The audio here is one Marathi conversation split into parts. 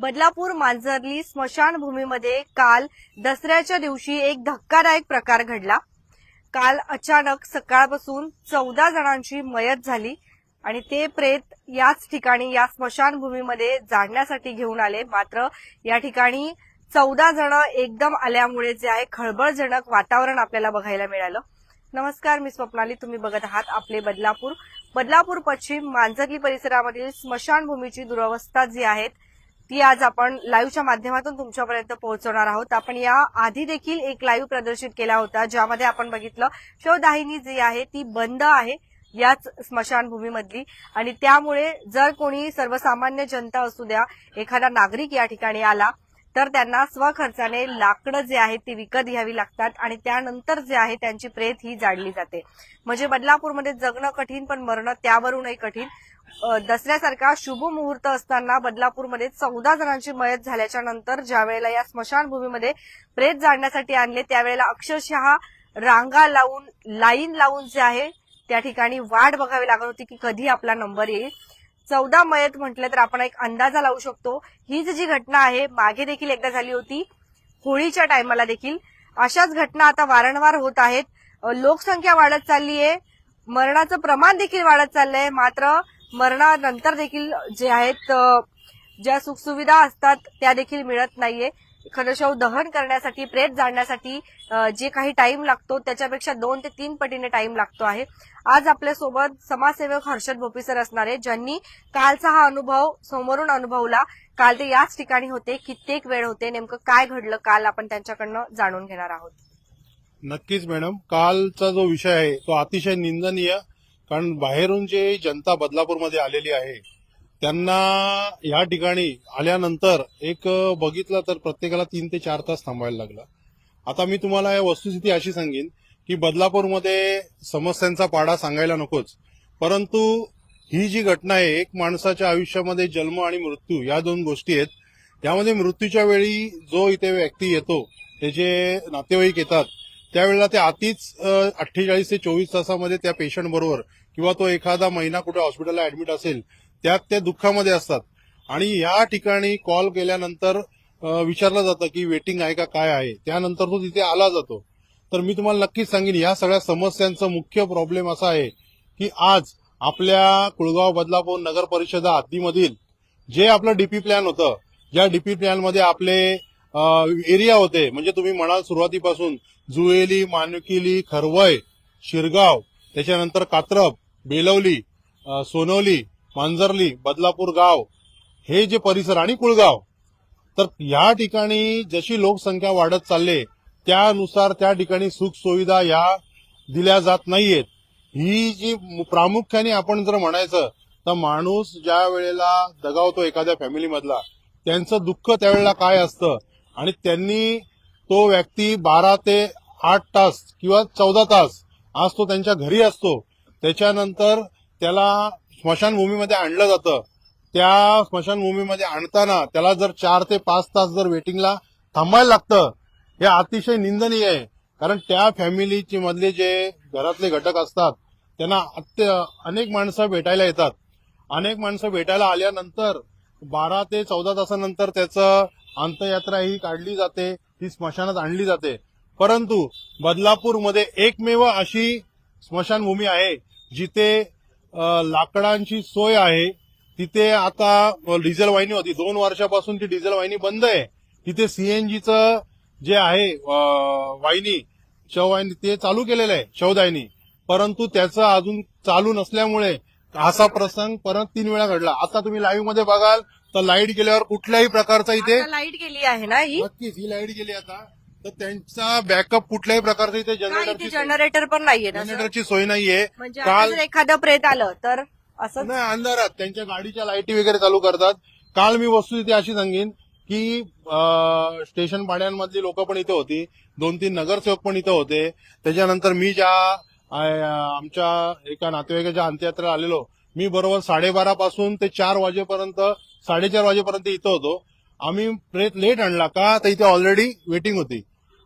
बदलापूर मांजरली स्मशानभूमीमध्ये काल दसऱ्याच्या दिवशी एक धक्कादायक प्रकार घडला. काल अचानक सकाळपासून चौदा जणांची मयत झाली आणि ते प्रेत याच ठिकाणी या स्मशानभूमीमध्ये जाणण्यासाठी घेऊन आले. मात्र या ठिकाणी चौदा जण एकदम आल्यामुळे जे आहे खळबळजनक वातावरण आपल्याला बघायला मिळालं. नमस्कार मी स्वप्नाली. तुम्ही बघत आहात आपले बदलापूर. बदलापूर पश्चिम मांजरली परिसरामधील स्मशानभूमीची दुरवस्था जी आहेत ती आज आपण लाईव्हच्या माध्यमातून तुमच्यापर्यंत पोहोचवणार आहोत. आपण या आधी देखील एक लाईव्ह प्रदर्शित केला होता ज्यामध्ये आपण बघितलं शवदाहिनी जी आहे ती बंद आहे याच स्मशानभूमीमधली. आणि त्यामुळे जर कोणी सर्वसामान्य जनता असू द्या एखादा नागरिक या ठिकाणी आला तर त्यांना स्वखर्चाने लाकडं जे आहेत ती विकत घ्यावी लागतात आणि त्यानंतर जे आहे त्यांची प्रेत ही जाळली जाते. म्हणजे बदलापूरमध्ये जगणं कठीण पण मरणं त्यावरूनही कठीण. दसऱ्यासारखा शुभ मुहूर्त असताना बदलापूरमध्ये चौदा जणांची मयत झाल्याच्यानंतर ज्या वेळेला या स्मशानभूमीमध्ये प्रेत जाळण्यासाठी आणले त्यावेळेला अक्षरशः रांगा लावून लाईन लावून जे आहे त्या ठिकाणी वाट बघावी लागत होती की कधी आपला नंबर येईल. चौदा मयत म्हटलं तर आपण एक अंदाजा लावू शकतो. हीच जी घटना आहे मागे देखील एकदा झाली होती. होळीच्या टायमाला देखील अशाच घटना आता वारंवार होत आहेत. लोकसंख्या वाढत चालली आहे मरणाचं प्रमाण देखील वाढत चाललंय. मात्र मरणानंतर देखील जे आहेत ज्या सुखसुविधा असतात त्या देखील मिळत नाहीये. एखादं दहन करण्यासाठी प्रेत जाळण्यासाठी जे काही टाइम लागतो त्याच्यापेक्षा दोन ते तीन पटीने टाइम लागतो आहे. आज आपल्यासोबत समाजसेवक हर्षद भोपीसर असणारे ज्यांनी कालचा हा अनुभव समोरून अनुभवला. काल ते याच ठिकाणी होते कित्येक वेळ होते नेमकं काय घडलं काल आपण त्यांच्याकडनं जाणून घेणार आहोत. नक्कीच मॅडम कालचा जो विषय आहे तो अतिशय निंदनीय कारण बाहेरून जे जनता बदलापूरमध्ये आलेली आहे त्यांना या ठिकाणी आल्यानंतर एक बघितलं तर प्रत्येकाला तीन ते चार तास थांबायला लागला. आता मी तुम्हाला या वस्तुस्थिती अशी सांगेन की बदलापूरमध्ये समस्यांचा पाडा सांगायला नकोच. परंतु ही जी घटना आहे एक माणसाच्या आयुष्यामध्ये जन्म आणि मृत्यू या दोन गोष्टी आहेत. त्यामध्ये मृत्यूच्या वेळी जो इथे व्यक्ती येतो त्याचे नातेवाईक येतात त्यावेळेला ते आधीच अठ्ठेचाळीस ते चोवीस तासामध्ये त्या पेशंट बरोबर किंवा तो एखादा महिना कुठे हॉस्पिटलला ऍडमिट असेल त्यात ते दुःखामध्ये असतात. आणि या ठिकाणी कॉल केल्यानंतर विचारलं जातं की वेटिंग आहे का काय आहे? त्यानंतर तो तिथे आला जातो. तर मी तुम्हाला नक्कीच सांगेन या सगळ्या समस्यांचं मुख्य प्रॉब्लेम असा आहे की आज आपल्या कुळगाव बदलापूर नगर परिषदा हद्दीमधील जे आपलं डीपी प्लॅन होतं ज्या डीपी प्लॅनमध्ये आपले एरिया होते म्हणजे तुम्ही म्हणाल सुरुवातीपासून जुएली मानकिली खरवय शिरगाव त्याच्यानंतर कात्रप बेलवली सोनवली मांजरली बदलापूर गाव हे जे परिसर आणि कुळगाव. तर या ठिकाणी जशी लोकसंख्या वाढत चालले त्यानुसार त्या ठिकाणी सुख सुविधा या दिल्या जात नाहीयेत. ही जी प्रामुख्याने आपण जर म्हणायचं तर माणूस ज्या वेळेला दगावतो एखाद्या फॅमिलीमधला त्यांचं दुःख त्यावेळेला काय असतं? आणि त्यांनी तो व्यक्ती बारा ते आठ तास किंवा चौदा तास आज तो त्यांच्या घरी असतो. त्याच्यानंतर त्याला स्मशानभूमीमध्ये आणलं जातं. त्या स्मशानभूमीमध्ये आणताना त्याला जर चार ते पाच तास जर वेटिंगला थांबायला लागतं हे अतिशय निंदनीय आहे. कारण त्या फॅमिलीची मधले जे घरातले घटक असतात त्यांना अत्य अनेक माणसं भेटायला येतात. अनेक माणसं भेटायला आल्यानंतर बारा ते चौदा तासानंतर त्याचं अंत्ययात्रा ही काढली जाते ती स्मशानात आणली जाते. परंतु बदलापूरमध्ये एकमेव अशी स्मशानभूमी आहे जिथे लाकडांची सोय आहे. तिथे आता डिझेल वाहिनी होती. दोन वर्षापासून ती डिझेल वाहिनी बंद आहे. तिथे सीएनजीचं जे आहे वाहिनी शववाहिनी ते चालू केलेलं आहे शवदाहिनी. परंतु त्याचं अजून चालू नसल्यामुळे असा प्रसंग परत तीन वेळा घडला. आता तुम्ही लाईव्हमध्ये बघाल तर लाइट गेल्यावर कुठल्याही प्रकारचा इथे लाइट गेली आहे ना ही? नक्कीच ही लाइट गेली आता. तर त्यांचा बॅकअप कुठल्याही प्रकारचा इथे इथे जनरेटरची जनरेटर पण नाहीये ना जनरेटरची सोय नाहीये. म्हणजे आता काल जर एखादं प्रेत आलं तर असं नाही अंधारात. त्यांच्या गाडीच्या लाईटी वगैरे चालू करतात. काल मी वस्तुस्थिती अशी सांगेन की अं, स्टेशन पाड्यांमधली लोक पण इथे होती. दोन तीन नगरसेवक पण इथे होते. त्याच्यानंतर मी ज्या आमच्या एका नातेवाईकाच्या अंत्ययात्रेला आलेलो मी बरोबर साडेबारा पासून ते चार वाजेपर्यंत साडेचार वाजेपर्यंत इथं होतो. आम्ही प्रेत लेट आणला का तर इथे ऑलरेडी वेटिंग होती.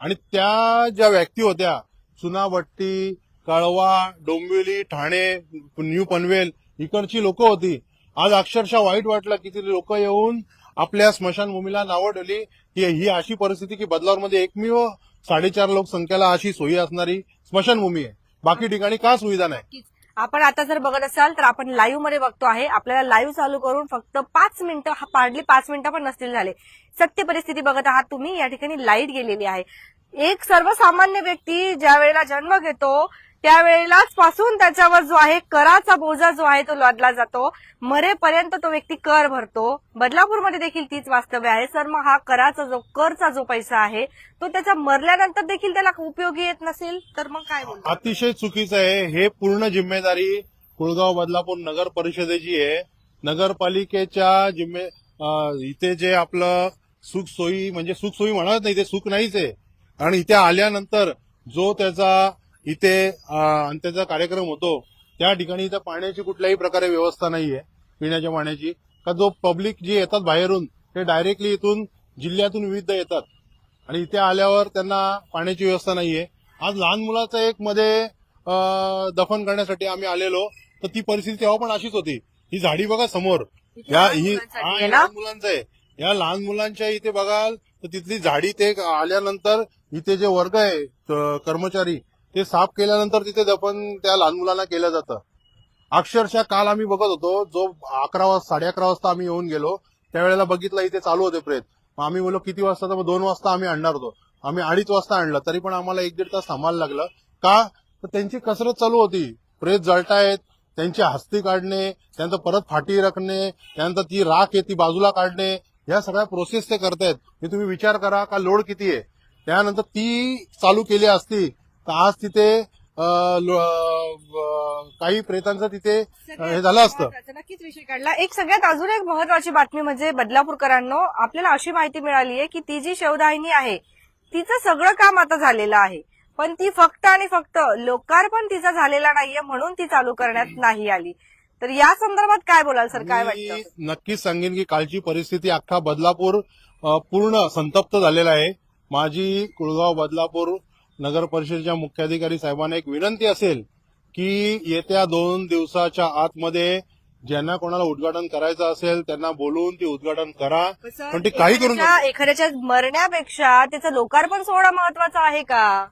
आणि त्या ज्या व्यक्ती होत्या सुनावट्टी कळवा डोंबिवली ठाणे न्यू पनवेल इकडची लोक होती. आज अक्षरशः वाईट वाटलं की ती लोक येऊन आपल्या स्मशानभूमीला नावं ठेवली. की ही अशी परिस्थिती की बदलावरमध्ये एकमेव साडेचार लोकसंख्येला अशी सोयी असणारी स्मशानभूमी आहे. बाकी ठिकाणी का सुविधा नाही? आपण आता जर बघत असाल तर आपण लाईव्हमध्ये बघतो आहे. आपल्याला लाईव्ह चालू करून फक्त पाच मिनिटं पाडली पाच मिनिटं पण नसतील झाले. सत्य परिस्थिती बघत आहात तुम्ही. या ठिकाणी लाइट गेलेली आहे. एक सर्वसामान्य व्यक्ती ज्या वेळेला जन्म घेतो त्यावेळेलाच पासून त्याच्यावर जो आहे कराचा बोजा जो आहे तो लादला जातो. मरेपर्यंत तो व्यक्ती कर भरतो. बदलापूरमध्ये देखील तीच वास्तव्य आहे. सर मग हा कराचा जो करचा जो पैसा आहे तो त्याचा मरल्यानंतर देखील त्याला उपयोगी येत नसेल? तर मग काय अतिशय चुकीचं आहे. हे पूर्ण जिम्मेदारी कुळगाव बदलापूर नगर परिषदेची आहे. नगरपालिकेच्या जिम्मे इथे जे आपलं सुख सोयी म्हणजे सुख सोयी म्हणत नाही ते सुख नाहीच आहे. आणि इथे आल्यानंतर जो त्याचा इथे अंत्याचा कार्यक्रम होतो त्या ठिकाणी इथं पाण्याची कुठल्याही प्रकारे व्यवस्था नाहीये पिण्याच्या पाण्याची. का जो पब्लिक जे येतात बाहेरून ते डायरेक्टली इथून जिल्ह्यातून विविध येतात. आणि इथे आल्यावर त्यांना पाण्याची व्यवस्था नाहीये. आज लहान मुलाचं एक मध्ये दफन करण्यासाठी आम्ही आलेलो तर ती परिस्थिती तेव्हा पण अशीच होती. ही झाडी बघा समोर. या ही? लहान मुलांचं आहे. या लहान मुलांच्या इथे बघाल तर तिथली झाडी ते आल्यानंतर इथे जे वर्ग आहे कर्मचारी ते साफ केल्यानंतर तिथे दफन त्या लहान मुलांना केलं जातं. अक्षरशः काल आम्ही बघत होतो जो अकरा वाजता साडे अकरा वाजता आम्ही येऊन गेलो त्यावेळेला बघितलं इथे चालू होते प्रेत. मग आम्ही बोलो किती वाजता? तर मग दोन वाजता आम्ही आणणार होतो. आम्ही अडीच वाजता आणलं तरी पण आम्हाला एक दीड तास थांबायला लागलं. का? तर त्यांची कसरत चालू होती. प्रेत जळतायत त्यांची हस्ती काढणे त्यानंतर परत फाटी रखणे त्यानंतर ती राख आहे ती बाजूला काढणे या सगळ्या प्रोसेस ते करतायत. हे तुम्ही विचार करा का लोड किती आहे. त्यानंतर ती चालू केली असती तर आज तिथे काही प्रेतांचं तिथे हे झालं असतं. नक्कीच विषय काढला. एक सगळ्यात अजून एक महत्वाची बातमी म्हणजे बदलापूरकरांनो आपल्याला अशी माहिती मिळाली आहे की ती जी शवदाहिनी आहे तिचं सगळं काम आता झालेलं आहे. पण ती फक्त आणि फक्त लोकार्पण तिचा झालेला नाहीये म्हणून ती चालू करण्यात नाही आली. तर या संदर्भात काय बोलाल सर? काय वाटतं? नक्कीच सांगेन की कालची परिस्थिती अख्खा बदलापूर पूर्ण संतप्त झालेला आहे. माझी कुळगाव बदलापूर नगर परिषदेच्या मुख्याधिकारी साहेबांना एक विनंती असेल की येत्या दोन दिवसाच्या आतमध्ये ज्यांना कोणाला उद्घाटन करायचं असेल त्यांना बोलवून ते उद्घाटन करा. पण ते काही करून एखाद्याच्या- मरण्यापेक्षा त्याचं लोकार्पण सोहळा महत्त्वाचा आहे का?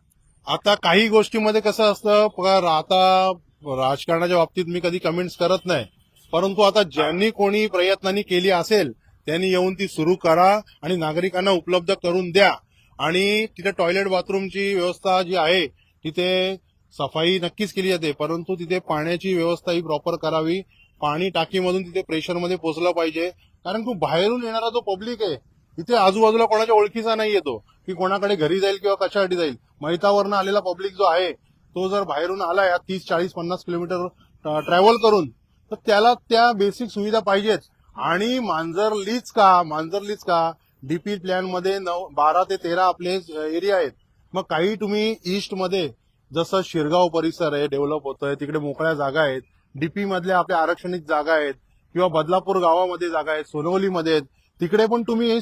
आता काही गोष्टीमध्ये कसं असतं आता राजकारणाच्या बाबतीत मी कधी कमेंट्स करत नाही. परंतु आता ज्यांनी कोणी प्रयत्नांनी केली असेल त्यांनी येऊन ती सुरू करा आणि नागरिकांना उपलब्ध करून द्या. आणि तिथे टॉयलेट बाथरूमची व्यवस्था जी आहे तिथे सफाई नक्कीच केली जाते. परंतु तिथे पाण्याची व्यवस्था ही प्रॉपर करावी. पाणी टाकीमधून तिथे प्रेशरमध्ये पोचलं पाहिजे. कारण खूप बाहेरून येणारा जो पब्लिक आहे इथे आजूबाजूला कोणाच्या ओळखीचा नाही येतो. की कोणाकडे घरी जाईल किंवा कशासाठी जाईल. मैतावरनं आलेला पब्लिक जो आहे तो जर बाहेरून आला या तीस चाळीस पन्नास किलोमीटर ट्रॅव्हल करून तर त्याला त्या बेसिक सुविधा पाहिजेच. आणि मांजरलीच का मांजरलीच का डीपी प्लॅनमध्ये नऊ बारा ते तेरा आपले एरिया आहेत. मग काही तुम्ही ईस्टमध्ये जसं शिरगाव परिसर आहे डेव्हलप होतोय तिकडे मोकळ्या जागा आहेत. डीपी मधल्या आपल्या आरक्षणिक जागा आहेत. किंवा बदलापूर गावामध्ये जागा आहेत सोनवलीमध्ये आहेत. तिकडे पण तुम्ही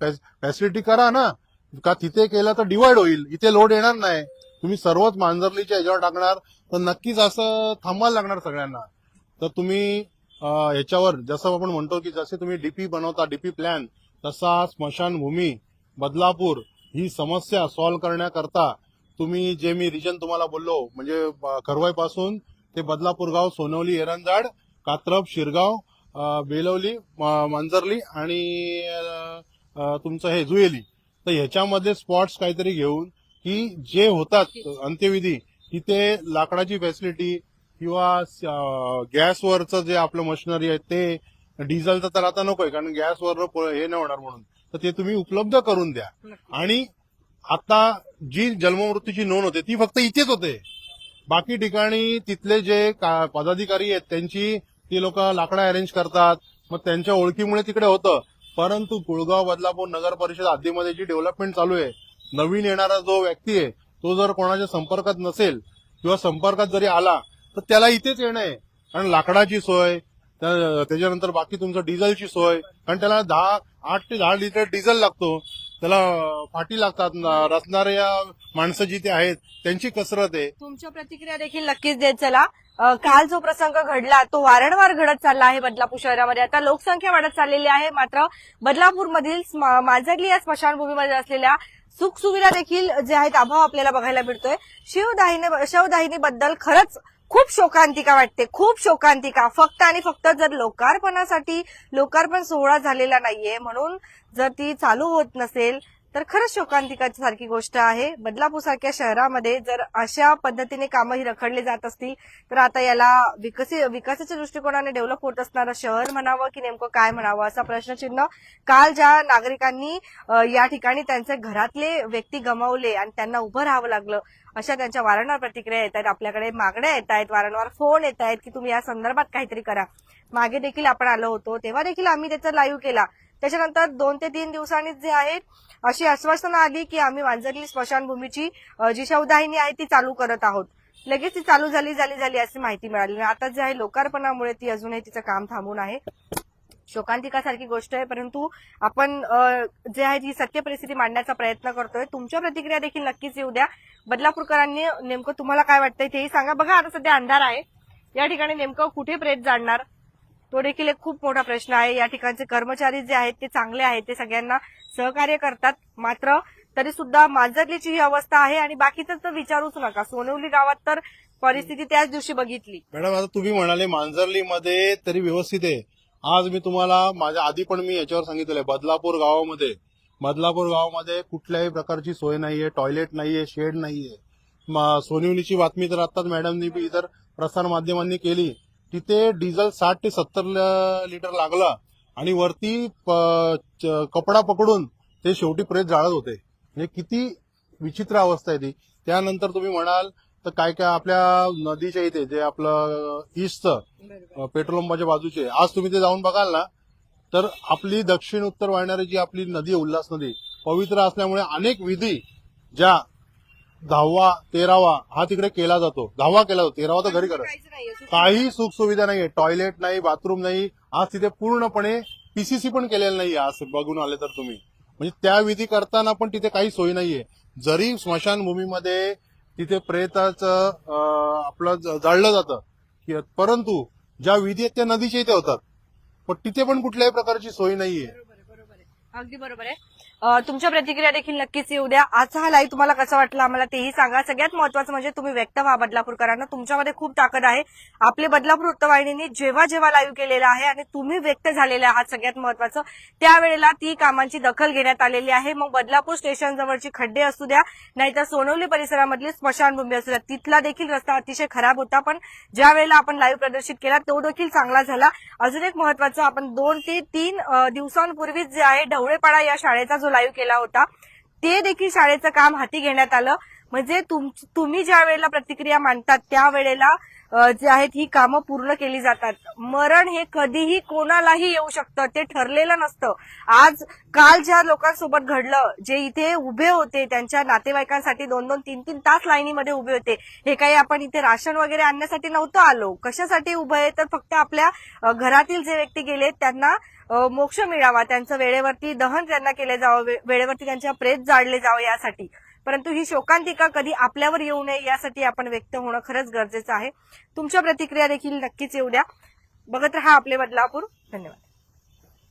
फॅसिलिटी करा ना. का तिथे केलं तर डिवाइड होईल. इथे लोड येणार नाही. तुम्ही सर्वच मांजरलीच्या याच्यावर टाकणार तर नक्कीच असं थांबायला लागणार सगळ्यांना. तर तुम्ही याच्यावर ह्याच्यावर जसं आपण म्हणतो की जसे तुम्ही डीपी बनवता डीपी प्लॅन तसा स्मशानभूमी बदलापूर ही समस्या सॉल्व्ह करण्याकरता तुम्ही जे मी रिजन तुम्हाला बोललो म्हणजे करवाईपासून ते बदलापूर गाव सोनवली एरंजाड कात्रप शिरगाव बेलवली मांजरली आणि तुमचं हे जुएली तर ह्याच्यामध्ये स्पॉट्स काहीतरी घेऊन की जे होतात अंत्यविधी तिथे लाकडाची फॅसिलिटी किंवा गॅसवरचं जे आपलं मशिनरी आहे ते डिझेलचं तर आता नकोय कारण गॅसवर हे नाही होणार म्हणून. तर ते तुम्ही उपलब्ध करून द्या. आणि आता जी जन्ममृत्यूची नोंद होते ती फक्त इथेच होते. बाकी ठिकाणी तिथले जे पदाधिकारी आहेत त्यांची ती लोक लाकडं अरेंज करतात. मग त्यांच्या ओळखीमुळे तिकडे होतं. परंतु कुळगाव बदलापूर नगर परिषद हद्दीमध्ये जी डेव्हलपमेंट चालू आहे नवीन येणारा जो व्यक्ती आहे तो जर कोणाच्या संपर्कात नसेल किंवा संपर्कात जरी आला तर त्याला इथेच येणं आहे. कारण लाकडाची सोय त्याच्यानंतर बाकी तुमचं डिझेलची सोय. कारण त्याला दहा आठ ते दहा लिटर डिझेल लागतो. त्याला फाटी लागतात. रचणाऱ्या माणसं जी ते आहेत त्यांची कसरत आहे. तुमच्या प्रतिक्रिया देखील नक्कीच देत चला. काल जो प्रसंग घडला तो वारंवार घडत चालला आहे बदलापूर शहरामध्ये. आता लोकसंख्या वाढत चाललेली आहे. मात्र बदलापूरमधील स्म- या स्मशानभूमीमध्ये असलेल्या सुखसुविधा देखील जे आहेत अभाव आपल्याला बघायला मिळतोय. शिवदाहिनी शिवदाहिनीबद्दल खरंच खूप शोकांतिका वाटते खूप शोकांतिका. फक्त आणि फक्त जर लोकार्पणासाठी लोकार्पण सोहळा झालेला नाहीये म्हणून जर ती चालू होत नसेल तर खरंच शोकांतिकाची सारखी गोष्ट आहे. बदलापूर सारख्या शहरामध्ये जर अशा पद्धतीने कामं ही रखडली जात असतील तर आता याला विकसित विकासाच्या दृष्टिकोनाने डेव्हलप होत असणारं शहर म्हणावं की नेमकं काय म्हणावं असा प्रश्नचिन्ह काल ज्या नागरिकांनी या ठिकाणी त्यांचे घरातले व्यक्ती गमावले आणि त्यांना उभं राहावं लागलं अशा त्यांच्या वारंवार प्रतिक्रिया येत आहेत. आपल्याकडे मागण्या येत आहेत वारंवार फोन येत आहेत की तुम्ही या संदर्भात काहीतरी करा. मागे देखील आपण आलो होतो तेव्हा देखील आम्ही त्याचा लाईव्ह केला. त्याच्यानंतर दोन ते तीन दिवसांनी जे आहेत अशी आश्वासनं आली की आम्ही वांजरली स्मशानभूमीची जी शवदाहिनी आहे ती चालू करत आहोत. लगेच ती चालू झाली झाली झाली अशी माहिती मिळाली. आता जे आहे लोकार्पणामुळे ती अजूनही तिचं काम थांबून आहे. शोकांतिकासारखी गोष्ट आहे परंतु आपण जे आहे ही सत्य परिस्थिती मांडण्याचा प्रयत्न करतोय. तुमच्या प्रतिक्रिया देखील नक्कीच येऊ द्या. बदलापूरकरांनी नेमकं तुम्हाला काय वाटतंय तेही सांगा. बघा आता सध्या अंधार आहे. या ठिकाणी नेमकं कुठे प्रेत जाणणार तो देखील एक खूप मोठा प्रश्न आहे. या ठिकाणचे कर्मचारी जे आहेत ते चांगले आहेत ते सगळ्यांना सहकार्य करतात. मात्र तरी सुद्धा मांजरलीची ही अवस्था आहे आणि बाकीचं तर विचारूच नका. सोनवली गावात तर परिस्थिती त्याच दिवशी बघितली. मॅडम आता तुम्ही म्हणाले मांजरलीमध्ये तरी व्यवस्थित आहे. आज मी तुम्हाला माझ्या आधी पण मी याच्यावर सांगितलंय बदलापूर गावामध्ये बदलापूर गावामध्ये कुठल्याही प्रकारची सोय नाहीये टॉयलेट नाहीये शेड नाहीये. सोनिवलीची बातमी तर आताच मॅडमनी इतर प्रसार माध्यमांनी केली. तिथे डिझेल साठ ते सत्तर लिटर लागला आणि वरती कपडा पकडून ते शेवटी प्रेत जाळत होते. म्हणजे किती विचित्र अवस्था आहे ती. त्यानंतर तुम्ही म्हणाल तर काय काय आपल्या नदीच्या इथे जे आपलं ईस्टचं पेट्रोल पंपाच्या बाजूचे आज तुम्ही ते जाऊन बघाल ना तर आपली दक्षिण उत्तर वाहणारी जी आपली नदी उल्हास नदी पवित्र असल्यामुळे अनेक विधी ज्या दहावा तेरावा हा तिकडे केला जातो. दहावा केला जातो. तेरावा तर घरी करत. काही सुख सुविधा नाहीये टॉयलेट नाही बाथरूम नाही. आज तिथे पूर्णपणे पीसीसी पण केलेलं नाही आज बघून आले तर तुम्ही. म्हणजे त्या विधी करताना पण तिथे काही सोय नाहीये जरी स्मशानभूमीमध्ये तिथे प्रेताचं आपलं जाळलं जातं कि- परंतु ज्या विधी आहेत त्या नदीच्या इथे होतात. पण तिथे पण कुठल्याही प्रकारची सोय नाहीये अगदी बरोबर आहे. तुमच्या प्रतिक्रिया देखील नक्कीच येऊ द्या. आजचा हा लाईव्ह तुम्हाला कसा वाटला आम्हाला तेही सांगा. सगळ्यात महत्वाचं म्हणजे तुम्ही व्यक्त व्हा बदलापूरकरांना. तुमच्यामध्ये खूप ताकद आहे. आपले बदलापूर वृत्तवाहिनीने जेव्हा जेव्हा लाईव्ह केलेला आहे आणि तुम्ही व्यक्त झालेले आहात सगळ्यात महत्वाचं त्यावेळेला ती कामांची दखल घेण्यात आलेली आहे. मग बदलापूर स्टेशन जवळची खड्डे असू द्या नाहीतर सोनवली परिसरामधली स्मशानभूमी असू द्या तिथला देखील रस्ता अतिशय खराब होता. पण ज्या वेळेला आपण लाईव्ह प्रदर्शित केला तो देखील चांगला झाला. अजून एक महत्वाचं आपण दोन ते तीन दिवसांपूर्वीच जे आहे ढवळेपाडा या शाळेचा जो लाईव्ह केला होता ते देखील शाळेचं काम हाती घेण्यात आलं. म्हणजे तुम- तुम्ही ज्या वेळेला प्रतिक्रिया मांडतात त्यावेळेला वेळेला जे आहेत ही कामं पूर्ण केली जातात. मरण हे कधीही कोणालाही येऊ शकतं. ते ठरलेलं नसतं. आज काल ज्या लोकांसोबत घडलं जे इथे उभे होते त्यांच्या नातेवाईकांसाठी दोन दोन तीन तीन तास लाईनीमध्ये उभे होते. हे काही आपण इथे राशन वगैरे आणण्यासाठी नव्हतं आलो. कशासाठी उभे आहे? तर फक्त आपल्या घरातील जे व्यक्ती गेले त्यांना मोक्ष मिळावा. त्यांचं वेळेवरती दहन त्यांना केलं जावं. वे- वेळेवरती त्यांच्या प्रेत जाळले जावं यासाठी. परंतु ही शोकांतिका कधी आपल्यावर येऊ नये यासाठी आपण व्यक्त होणं खरंच गरजेचं आहे. तुमच्या प्रतिक्रिया देखील नक्कीच येऊ द्या. बघत राहा आपले बदलापूर. धन्यवाद.